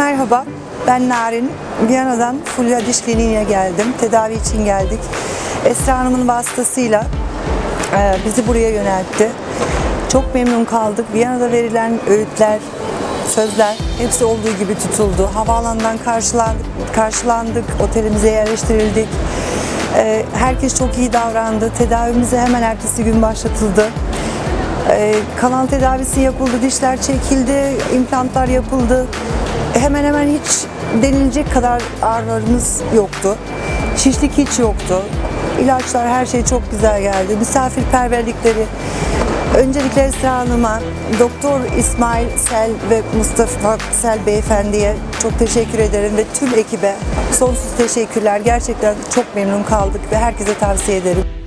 Merhaba, ben Narin. Viyana'dan Fulya Diş Kliniği'ne geldim. Tedavi için geldik. Esra Hanım'ın vasıtasıyla e, bizi buraya yöneltti. Çok memnun kaldık. Viyana'da verilen öğütler, sözler hepsi olduğu gibi tutuldu. Havaalanından karşılandık, karşılandık otelimize yerleştirildik. E, Herkes çok iyi davrandı. Tedavimize hemen ertesi gün başlatıldı. Ee, kanal tedavisi yapıldı, dişler çekildi, implantlar yapıldı. Hemen hemen hiç denilecek kadar ağrılarımız yoktu. Şişlik hiç yoktu. İlaçlar her şey çok güzel geldi. Misafirperverlikleri. Öncelikle Esra Hanım'a, Doktor İsmail Sel ve Mustafa Sel Beyefendi'ye çok teşekkür ederim ve tüm ekibe sonsuz teşekkürler. Gerçekten çok memnun kaldık ve herkese tavsiye ederim.